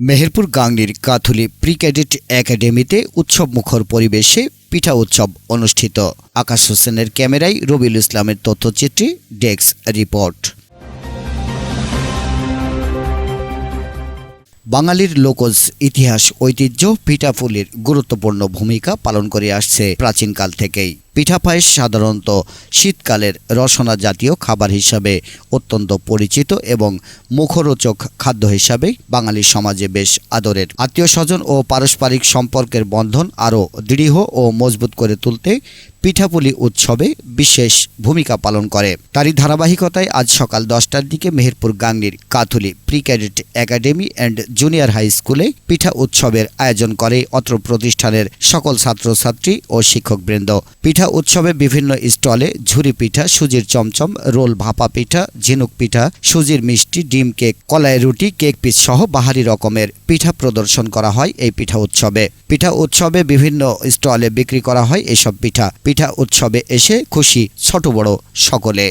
মেহেরপুর গাংনীর Kathuli pre cadet একাডেমিতে উৎসব মুখর পরিবেশে পিঠা উৎসব অনুষ্ঠিত। আকাশ হোসেনের ক্যামেরায় রবিউল ইসলামের তথ্যচিত্রে ডেস্ক রিপোর্ট। বাঙালির লোকজ ইতিহাস ঐতিহ্য পিঠাফুলির গুরুত্বপূর্ণ ভূমিকা পালন করে আসছে প্রাচীনকাল থেকেই। পিঠা পায়েস সাধারণত শীতকালের রসনা জাতীয় খাবার হিসাবে অত্যন্ত পরিচিত এবং মুখরোচক খাদ্য হিসাবে বাঙালি সমাজে বেশ আদরের। আত্মীয় স্বজন ও পারস্পরিক সম্পর্কের বন্ধন আরও দৃঢ় ও মজবুত করে তুলতে পিঠাপুলি উৎসবে বিশেষ ভূমিকা পালন করে। তারই ধারাবাহিকতায় আজ সকাল দশটার দিকে Meherpur গাংনীর Kathuli pre cadet academy and junior high স্কুলে পিঠা উৎসবের আয়োজন করে অত্র প্রতিষ্ঠানের সকল ছাত্রছাত্রী ও শিক্ষকবৃন্দ। পিঠা উৎসবে বিভিন্ন স্টলে ঝুরি পিঠা, সুজির চমচম, রোল ভাপা পিঠা, ঝিনুক পিঠা, সুজির মিষ্টি, ডিম কেক, কলাই রুটি, কেক পিস সহ বাহারি রকমের পিঠা প্রদর্শন করা হয় এই পিঠা উৎসবে। পিঠা উৎসবে বিভিন্ন স্টলে বিক্রি করা হয় এসব পিঠা পিঠা উৎসবে এসে খুশি ছোট বড় সকলে।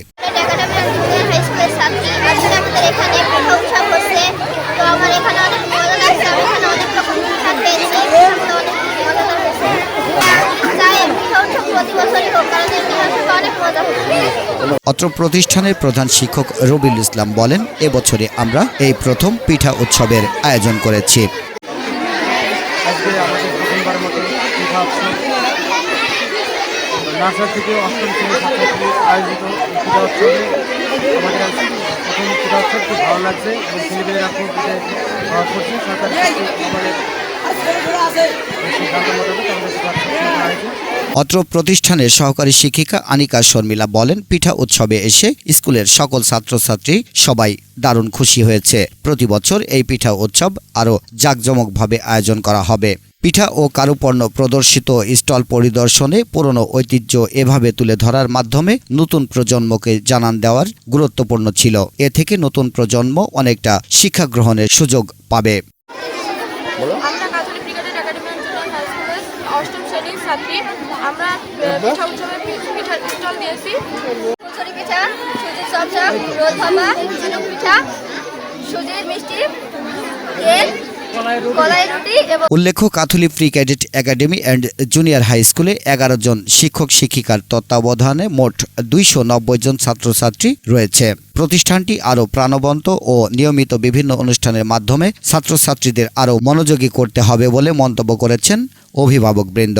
অত্র প্রতিষ্ঠানের প্রধান শিক্ষক রবিউল ইসলাম বলেন এবছরে আমরা এই প্রথম পিঠা উৎসবের আয়োজন করেছি। নার্সার থেকে অষ্টম শ্রেণির ছাত্রছাত্রী আয়োজিত পিঠা উৎসবে আমাদের প্রথম পিঠা উৎসব খুব ভালো লাগছে এবং ছেলেমেয়েরা খুব করছে। অত্র প্রতিষ্ঠানের সহকারী শিক্ষিকা আনিকা শর্মিলা বলেন, পিঠা উৎসবে এসে স্কুলের সকল ছাত্রছাত্রী সবাই দারুণ খুশি হয়েছে। প্রতি বছর এই পিঠা উৎসব আরও জাঁকজমকভাবে আয়োজন করা হবে। পিঠা ও কারুপণ্য প্রদর্শিত স্টল পরিদর্শনে পুরনো ঐতিহ্য এভাবে তুলে ধরার মাধ্যমে নতুন প্রজন্মকে জানান দেওয়ার গুরুত্বপূর্ণ ছিল। এ থেকে নতুন প্রজন্ম অনেকটা শিক্ষা গ্রহণের সুযোগ পাবে। আমরা কাজলী ব্রিগেডের একাডেমি অঞ্চলের হাই স্কুলের অষ্টম শ্রেণির ছাত্রী। আমরা পিঠা উৎসবে পিঠার স্টল দিয়েছি। ফুলচুরি পিঠা সুজির চমচম পিঠা সুজির মিষ্টি উল্লেখ্য Kathuli free cadet academy and junior high স্কুলে এগারো জন শিক্ষক শিক্ষিকার তত্ত্বাবধানে মোট দুইশো নব্বই জন ছাত্রছাত্রী রয়েছে। প্রতিষ্ঠানটি আরও প্রাণবন্ত ও নিয়মিত বিভিন্ন অনুষ্ঠানের মাধ্যমে ছাত্রছাত্রীদের আরও মনোযোগী করতে হবে বলে মন্তব্য করেছেন অভিভাবকবৃন্দ।